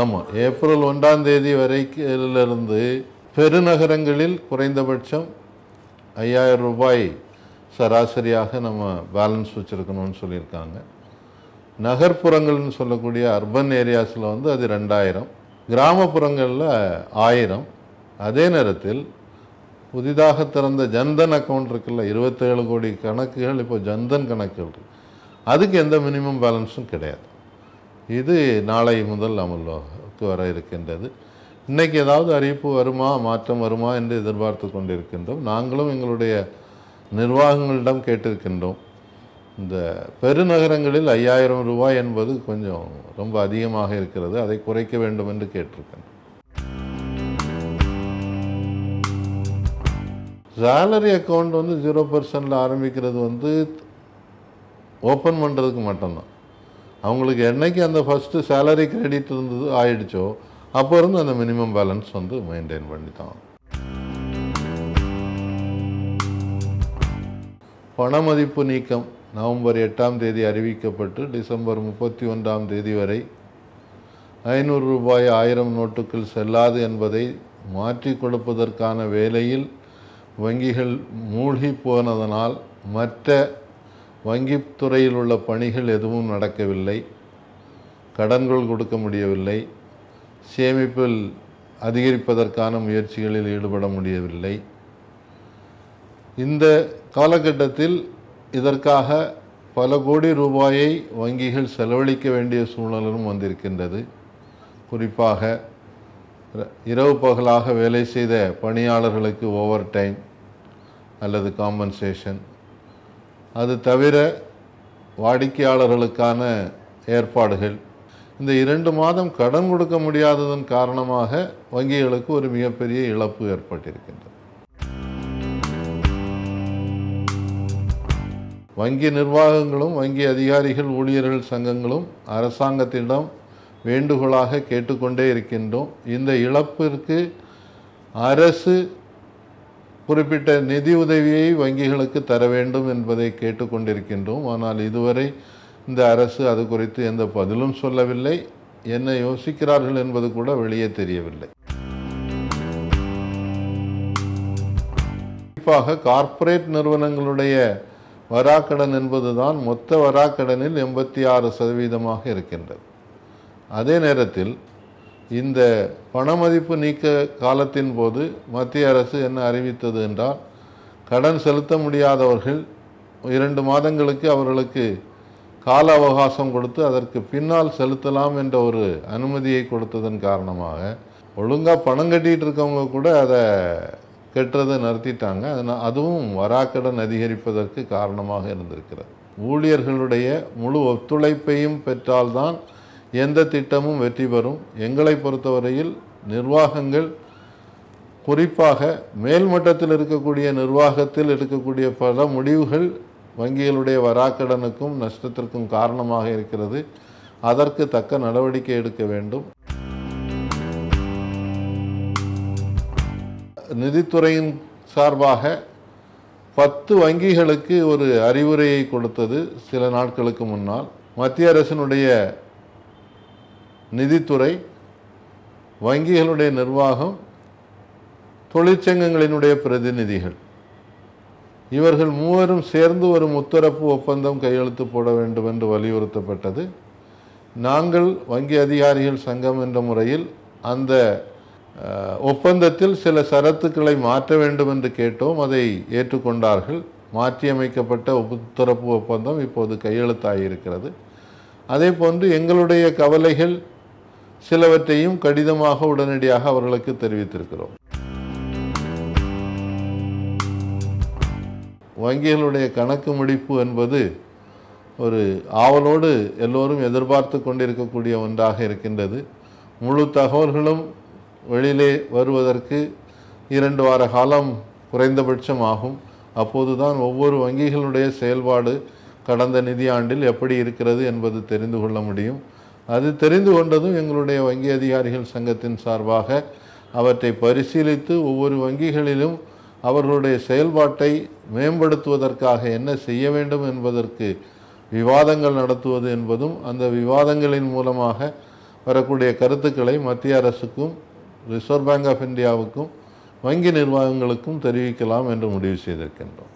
ஆமாம் ஏப்ரல் ஒன்றாம் தேதி வரைக்கிலிருந்து பெருநகரங்களில் குறைந்தபட்சம் ஐயாயிரம் ரூபாய் சராசரியாக நம்ம பேலன்ஸ் வச்சுருக்கணும்னு சொல்லியிருக்காங்க. நகர்ப்புறங்கள்னு சொல்லக்கூடிய அர்பன் ஏரியாஸில் வந்து அது ரெண்டாயிரம் கிராமப்புறங்களில் ஆயிரம். அதே நேரத்தில் புதிதாக திறந்த ஜன்தன் அக்கௌண்ட் இருக்குல்ல இருபத்தேழு கோடி கணக்குகள் இப்போ ஜன்தன் கணக்குகள் இருக்கு. அதுக்கு எந்த மினிமம் பேலன்ஸும் கிடையாது. இது நாளை முதல் அமலுக்கு வர இருக்கின்றது. இன்றைக்கி ஏதாவது அறிவிப்பு வருமா மாற்றம் வருமா என்று எதிர்பார்த்து கொண்டிருக்கின்றோம். நாங்களும் எங்களுடைய நிர்வாகங்களிடம் கேட்டிருக்கின்றோம். இந்த பெருநகரங்களில் ஐயாயிரம் ரூபாய் என்பது கொஞ்சம் ரொம்ப அதிகமாக இருக்கிறது. அதை குறைக்க வேண்டும் என்று கேட்டிருக்கேன் சேலரி அக்கௌண்ட் வந்து ஜீரோ பர்சன்டில் ஆரம்பிக்கிறது வந்து ஓப்பன் பண்ணுறதுக்கு மட்டும்தான். அவங்களுக்கு என்னைக்கு அந்த ஃபஸ்ட்டு சேலரி கிரெடிட் இருந்தது ஆயிடுச்சோ அப்போ இருந்து அந்த மினிமம் பேலன்ஸ் வந்து மெயின்டைன் பண்ணி தான் பண மதிப்பு நீக்கம் நவம்பர் எட்டாம் தேதி அறிவிக்கப்பட்டு டிசம்பர் முப்பத்தி ஒன்றாம் தேதி வரை ஐநூறு ரூபாய் ஆயிரம் நோட்டுகள் செல்லாது என்பதை மாற்றி கொடுப்பதற்கான வேலையில் வங்கிகள் மூழ்கி போனதனால் மற்ற வங்கித்துறையில் உள்ள பணிகள் எதுவும் நடக்கவில்லை. கடன்கள் கொடுக்க முடியவில்லை. சேமிப்பில் அதிகரிப்பதற்கான முயற்சிகளில் ஈடுபட முடியவில்லை. இந்த காலகட்டத்தில் இதற்காக பல கோடி ரூபாயை வங்கிகள் செலவழிக்க வேண்டிய சூழலும் வந்திருக்கின்றது. குறிப்பாக இரவு பகலாக வேலை செய்த பணியாளர்களுக்கு ஓவர் டைம் அல்லது காம்பன்சேஷன் அது தவிர வாடிக்கையாளர்களுக்கான ஏற்பாடுகள். இந்த இரண்டு மாதம் கடன் கொடுக்க முடியாததன் காரணமாக வங்கிகளுக்கு ஒரு மிகப்பெரிய இழப்பு ஏற்பட்டிருக்கின்றது. வங்கி நிர்வாகங்களும் வங்கி அதிகாரிகள் ஊழியர்கள் சங்கங்களும் அரசாங்கத்திடம் வேண்டுகோளாக கேட்டுக்கொண்டே இருக்கின்றோம். இந்த இழப்பிற்கு அரசு குறிப்பிட்ட நிதி உதவியை வங்கிகளுக்கு தர வேண்டும் என்பதை கேட்டுக்கொண்டிருக்கின்றோம். ஆனால் இதுவரை இந்த அரசு அது குறித்து எந்த பதிலும் சொல்லவில்லை. என்ன யோசிக்கிறார்கள் என்பது கூட வெளியே தெரியவில்லை. குறிப்பாக கார்ப்பரேட் நிறுவனங்களுடைய வராக்கடன் என்பதுதான் மொத்த வராக்கடனில் எண்பத்தி ஆறு சதவீதமாக இருக்கின்றது. அதே நேரத்தில் இந்த பணமதிப்பு நீக்க காலத்தின் போது மத்திய அரசு என்ன அறிவித்தது என்றால் கடன் செலுத்த முடியாதவர்கள் இரண்டு மாதங்களுக்கு அவர்களுக்கு கால அவகாசம் கொடுத்து அதற்கு பின்னால் செலுத்தலாம் என்ற ஒரு அனுமதியை கொடுத்ததன் காரணமாக ஒழுங்காக பணம் கட்டிகிட்டு இருக்கவங்க கூட அதை கெட்டுறதை நிறுத்திட்டாங்க. அதனால் அதுவும் வராக்கடன் அதிகரிப்பதற்கு காரணமாக இருந்திருக்கிறது. ஊழியர்களுடைய முழு ஒத்துழைப்பையும் பெற்றால்தான் எந்த திட்டமும் வெற்றி பெறும். எங்களை பொறுத்தவரையில் நிர்வாகங்கள் குறிப்பாக மேல்மட்டத்தில் இருக்கக்கூடிய நிர்வாகத்தில் எடுக்கக்கூடிய பல முடிவுகள் வங்கிகளுடைய வராக்கடனுக்கும் நஷ்டத்திற்கும் காரணமாக இருக்கிறது. அதற்கு தக்க நடவடிக்கை எடுக்க வேண்டும். நிதித்துறையின் சார்பாக பத்து வங்கிகளுக்கு ஒரு அறிவுரையை கொடுத்தது சில நாட்களுக்கு முன்னால். மத்திய அரசினுடைய நிதித்துறை வங்கிகளுடைய நிர்வாகம் தொழிற்சங்கங்களினுடைய பிரதிநிதிகள். இவர்கள் மூவரும் சேர்ந்து ஒரு முத்தரப்பு ஒப்பந்தம் கையெழுத்து போட வேண்டும் என்று வலியுறுத்தப்பட்டது. நாங்கள் வங்கி அதிகாரிகள் சங்கம் என்ற முறையில் அந்த ஒப்பந்தத்தில் சில சரத்துக்களை மாற்ற வேண்டும் என்று கேட்டோம். அதை ஏற்றுக்கொண்டார்கள். மாற்றியமைக்கப்பட்ட உத்தரப்பு ஒப்பந்தம் இப்போது கையெழுத்தாகியிருக்கிறது. அதே போன்று எங்களுடைய கவலைகள் சிலவற்றையும் கடிதமாக உடனடியாக அவர்களுக்கு தெரிவித்திருக்கிறோம். வங்கிகளுடைய கணக்கு முடிப்பு என்பது ஒரு ஆவலோடு எல்லோரும் எதிர்பார்த்து கொண்டிருக்கக்கூடிய ஒன்றாக இருக்கின்றது. முழு தகவல்களும் வெளியிலே வருவதற்கு இரண்டு வார காலம் குறைந்தபட்சம் ஆகும். அப்போதுதான் ஒவ்வொரு வங்கிகளுடைய செயல்பாடு கடந்த நிதியாண்டில் எப்படி இருக்கிறது என்பது தெரிந்து கொள்ள முடியும். அது தெரிந்து கொண்டதும் எங்களுடைய வங்கி அதிகாரிகள் சங்கத்தின் சார்பாக அவற்றை பரிசீலித்து ஒவ்வொரு வங்கிகளிலும் அவர்களுடைய செயல்பாட்டை மேம்படுத்துவதற்காக என்ன செய்ய வேண்டும் என்பதற்கு விவாதங்கள் நடத்துவது என்பதும் அந்த விவாதங்களின் மூலமாக வரக்கூடிய கருத்துக்களை மத்திய அரசுக்கும் ரிசர்வ் பேங்க் ஆஃப் இந்தியாவுக்கும் வங்கி நிர்வாகங்களுக்கும் தெரிவிக்கலாம் என்று முடிவு செய்திருக்கின்றோம்.